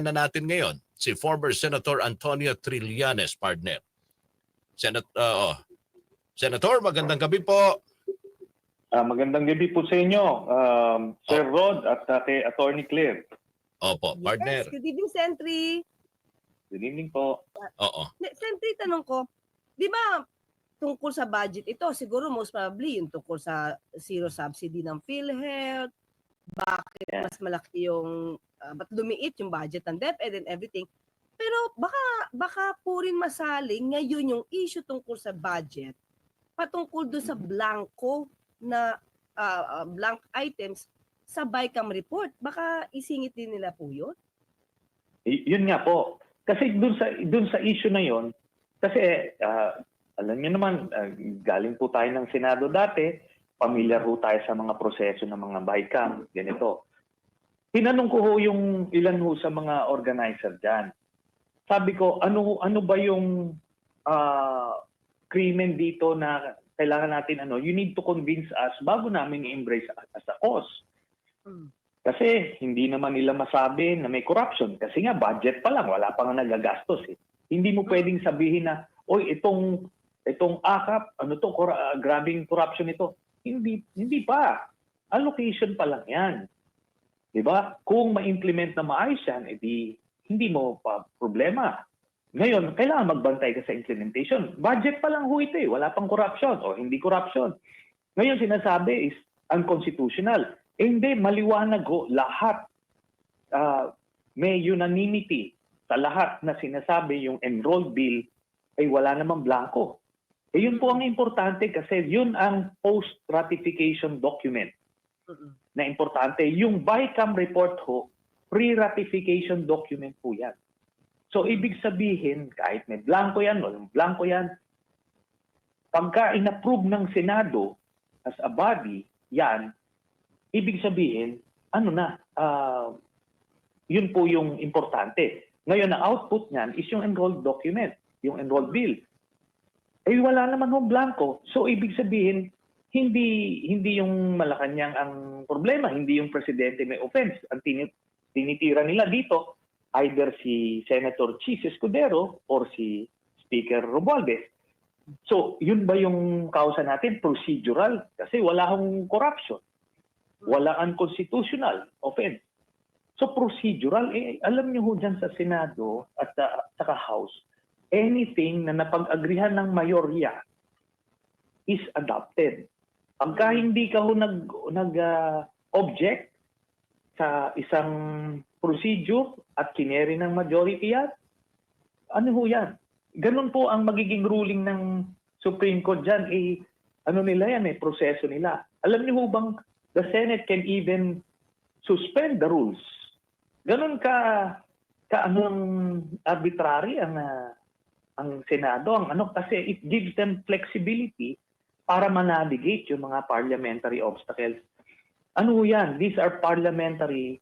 pakinggan na natin ngayon si former Senator Antonio Trillanes, partner. Senat, uh, oh. Senator, magandang gabi po. Ah, magandang gabi po sa inyo, um, Sir Rod at uh, kay Attorney Claire. Opo, partner. Yes, good evening, Sentry. Good evening po. Oo. Ne- Sentry, tanong ko, di ba tungkol sa budget ito, siguro most probably yung tungkol sa zero subsidy ng PhilHealth, bakit Yeah. mas malaki yung, uh, ba't lumiit yung budget ng DepEd and everything. Pero baka, baka po rin masaling ngayon yung issue tungkol sa budget, patungkol doon sa blanco na ah, blank items sa BICAM report. Baka isingit din nila po yun? Y- yun nga po. Kasi dun sa dun sa issue na yon, kasi ah, alam niyo naman ah, galing po tayo ng Senado dati, pamilyar po tayo sa mga proseso ng mga BICAM, ganito. Tinanong ko ho yung ilan ho sa mga organizer diyan. Sabi ko, ano ano ba yung ah, krimen dito na kailangan natin ano, you need to convince us bago namin i-embrace as a cause. Mm. Kasi hindi naman nila masabi na may corruption. Kasi nga, budget pa lang, wala pa nga nagagastos. Eh. Hindi mo pwedeng sabihin na, oy, itong, itong akap, ano to, cor- ah, grabing corruption ito. Hindi, hindi pa. Allocation pa lang yan. Di ba? Kung ma-implement na maayos yan, edi hindi mo pa problema. Ngayon, kailangan magbantay ka sa implementation. Budget pa lang ho ito eh. Wala pang corruption o hindi corruption. Ngayon, sinasabi is unconstitutional. Eh, hindi, maliwanag ho, lahat. ah, may unanimity sa lahat na sinasabi yung enrolled bill ay wala namang blanco. Eh yun po ang importante kasi yun ang post-ratification document na importante. Yung BICAM report ho, pre-ratification document po yan. So ibig sabihin, kahit may blanco yan, walang blanco yan, pagka inapprove ng Senado as a body, yan, ibig sabihin, ano na, ah, yun po yung importante. Ngayon, ang output niyan is yung enrolled document, yung enrolled bill. Eh wala naman hong blanco. So ibig sabihin, hindi hindi yung Malacanang ang problema, hindi yung presidente may offense. Ang tini- tinitira nila dito either si Senator Chis Escudero or si Speaker Romualdez. So, yun ba yung kausa natin? Procedural. Kasi wala hong corruption. Wala unconstitutional offense. So, procedural. Eh, alam niyo ho dyan sa Senado at sa, sa House, anything na napag-agrihan ng mayorya is adopted. Pagka hindi ka ho nag, nag ah, object sa isang procedure at kineri ng majority yan, ano ho yan? Ganun po ang magiging ruling ng Supreme Court dyan. Eh, ano nila yan eh, proseso nila. Alam niyo ho bang the Senate can even suspend the rules. Ganun ka ka anong arbitrary ang ah, ang Senado, ang ano kasi it gives them flexibility para manavigate yung mga parliamentary obstacles. Ano yan? These are parliamentary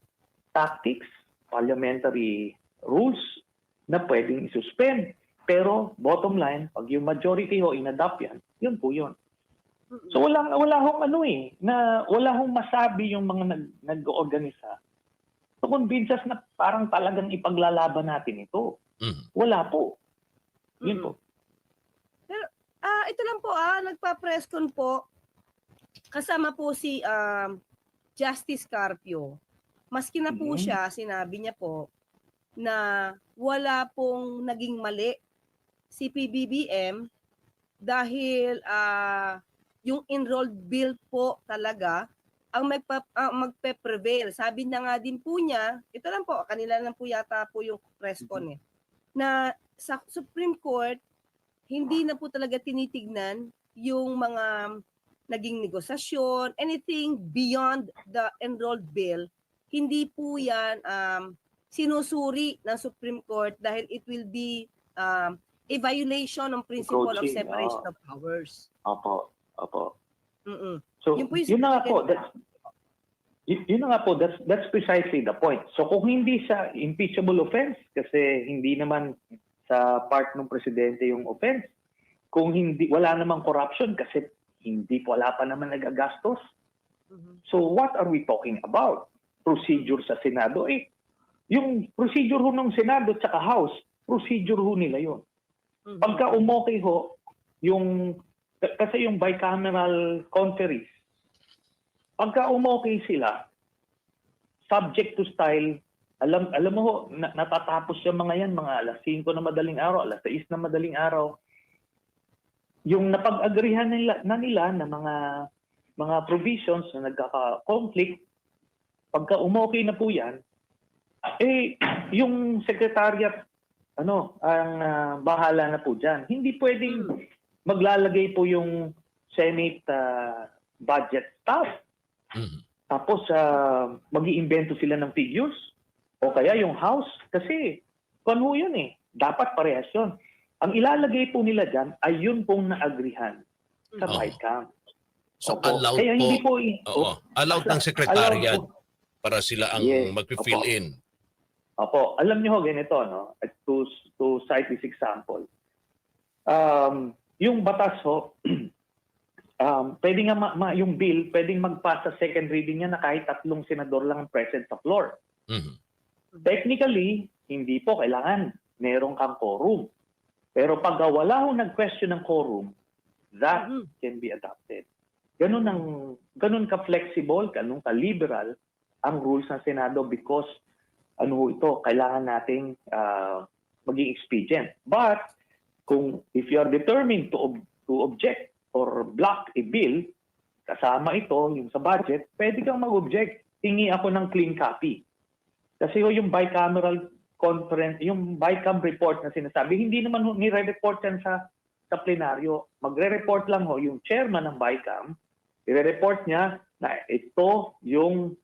tactics, parliamentary rules na pwedeng isuspend. Pero bottom line, pag yung majority ho inadapt yan, yun po yun. So wala wala hong ano eh na wala hong masabi yung mga nag nag-organisa. To convince us na parang talagang ipaglalaban natin ito. Mhm. Wala po. Yun po. Ah, ito lang po ah, nagpa-press con po. Kasama po si um, Justice Carpio. Maski na po Mhm. siya, sinabi niya po na wala pong naging mali si PBBM dahil ah, yung enrolled bill po talaga ang magpa, ang magpe-prevail. Sabi na nga din po niya, ito lang po, kanila lang po yata po yung press con eh, na sa Supreme Court, hindi na po talaga tinitignan yung mga naging negosasyon, anything beyond the enrolled bill, hindi po yan um, sinusuri ng Supreme Court dahil it will be um, a violation ng principle of Encroaching, separation ah. of powers. Opo. Opo. Mm-mm. So, Yun yun, po yung na nga po, that's, yun, yun na nga po, that's, that's precisely the point. So kung hindi siya impeachable offense, kasi hindi naman sa part ng presidente yung offense, kung hindi, wala namang corruption kasi hindi po, wala pa naman nagagastos. Mhm. So what are we talking about? Procedure sa Senado, eh, Yung procedure ho ng Senado at saka House, procedure ho nila yun. Mhm. Pagka umokay ho, yung, kasi yung bicameral conferees, pagka umokay sila, subject to style, alam alam mo ho, na, natatapos yung mga yan, mga alas 5 na madaling araw, alas 6 na madaling araw. Yung napag-agrihan nila, na nila na mga mga provisions na nagkaka-conflict, pagka umokay na po yan, eh, yung secretariat, ano, ang ah, bahala na po dyan. Hindi pwedeng maglalagay po yung Senate ah, budget staff. Mhm. Tapos, uh, mag iimbento sila ng figures. O kaya yung house. Kasi, kung yun eh. Dapat parehas yun. Ang ilalagay po nila dyan ay yun pong naagrihan sa. Oo. BICAM. So Opo. allowed Kaya po, hindi po... i- oo, allowed ng Allowed secretariat po. para sila ang Yes, mag-fill in. Opo, alam niyo ho ganito no, At to to cite this example. Um, yung batas ho um, pwede nga ma, ma- yung bill pwedeng magpass sa second reading niya na kahit tatlong senador lang ang present sa floor. Mhm. Technically, hindi po kailangan meron kang quorum. Pero pag wala ho nag-question ng quorum, that can be adopted. Ganun ang ganun ka flexible, ganun ka liberal ang rules ng Senado because ano ho ito, kailangan nating ah, maging expedient. But kung if you are determined to ob- to object or block a bill, kasama ito yung sa budget, pwede kang mag-object. Tingi ako ng clean copy. Kasi ho yung bicameral conference, yung BICAM report na sinasabi, hindi naman ho nire-report yan sa sa plenaryo. Magre-report lang ho yung chairman ng BICAM, i-report niya na ito yung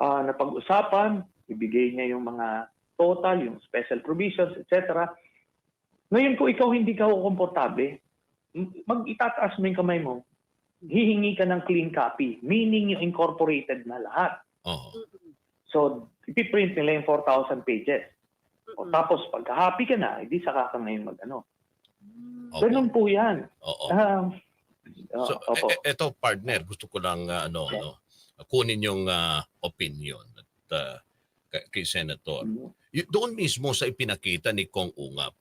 ah, napag-usapan, ibigay niya yung mga total, yung special provisions, etc. Ngayon kung ikaw hindi ka komportable, mag-itataas mo yung kamay mo, hihingi ka ng clean copy, meaning yung incorporated na lahat. Mhm. So, ipiprint nila yung 4,000 pages. O tapos, pagka happy ka na, hindi saka ka ngayon mag-ano. Opo. Ganun po yan. Oo. Um, So, oh, opo. e- eto partner, gusto ko lang ah, ano, Yeah. no, kunin yung ah, opinion at ah, kay, kay Senator. Mhm. Y- doon mismo sa ipinakita ni Kong Ungap,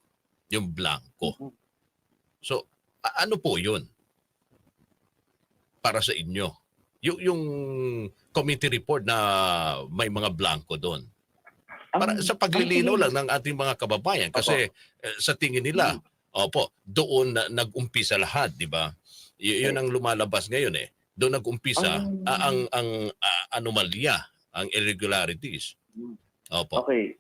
yung blanco. Mhm. So, a- ano po yun? Para sa inyo. Yung, yung committee report na may mga blanco doon. Para sa paglilinaw ang- lang ng ating mga kababayan kasi eh, sa tingin nila, opo, doon na nag-umpisa lahat, di ba? Y- yun ang lumalabas ngayon eh. Doon nag-umpisa Ang- ah, ang ang ah, anomalya, ang irregularities. Opo. Okay.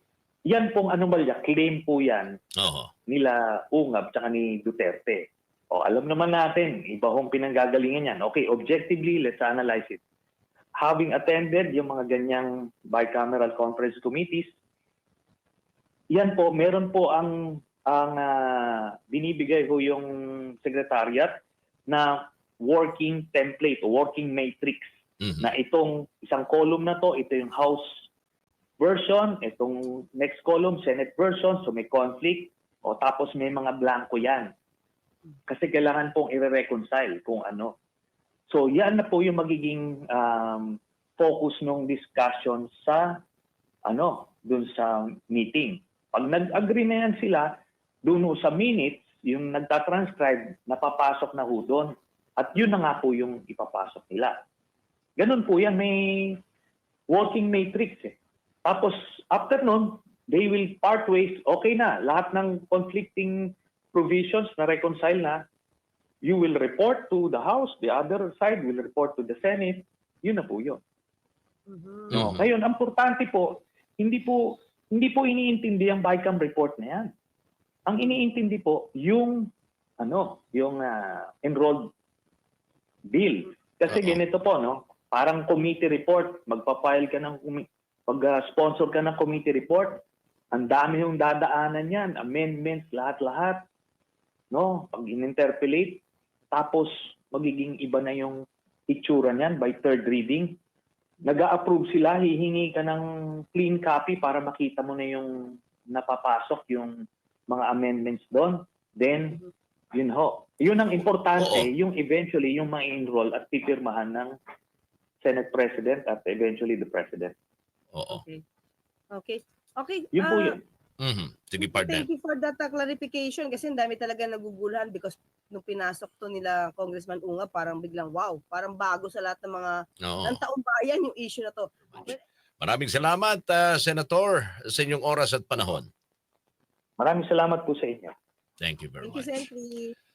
Yan pong anomalya, claim po yan Oo. nila Ungab tsaka ni Duterte. O alam naman natin, iba hong pinanggagalingan yan. Okay, objectively, let's analyze it. Having attended yung mga ganyang bicameral conference committees, yan po, meron po ang ang ah, binibigay ho yung secretariat na working template o working matrix Mhm. na itong isang column na to, ito yung House version, itong next column, Senate version, so may conflict, o tapos may mga blanco yan. Kasi kailangan pong i-reconcile kung ano. So yan na po yung magiging um, focus ng discussion sa ano, dun sa meeting. Pag nag-agree na yan sila, dun sa minutes, yung nagtatranscribe, napapasok na ho doon. At yun na nga po yung ipapasok nila. Ganun po yan, may working matrix eh. Tapos after nun, they will part ways, okay na, lahat ng conflicting provisions na reconcile na, you will report to the House, the other side will report to the Senate, yun na po yun. Mhm. No? Mhm. Ngayon, ang importante po, hindi po hindi po iniintindi ang BICAM report na yan. Ang iniintindi po yung ano, yung ah, enrolled bill. Kasi Oo. ganito po, no? Parang committee report, magpa-file ka ng commi- pag ah, sponsor ka ng committee report, ang dami yung dadaanan yan, amendments, lahat-lahat. No? Pag in-interpolate, tapos magiging iba na yung itsura niyan by third reading nag-a-approve sila, hihingi ka ng clean copy para makita mo na yung napapasok yung mga amendments doon. Then, yun ho. Yun ang importante, Oo. yung eventually yung ma-enroll at pipirmahan ng Senate President at eventually the President. Oo. Okay. Okay. Okay. Yun po ah, yun. Mhm. Sige, partner. Thank you for that uh, clarification kasi ang dami talaga naguguluhan because nung pinasok to nila Congressman Unga parang biglang wow, parang bago sa lahat ng mga Oo. ng taong bayan yung issue na to. Maraming salamat, ah, Senator, sa inyong oras at panahon. Maraming salamat po sa inyo. Thank you very Thank you, much. Sentry.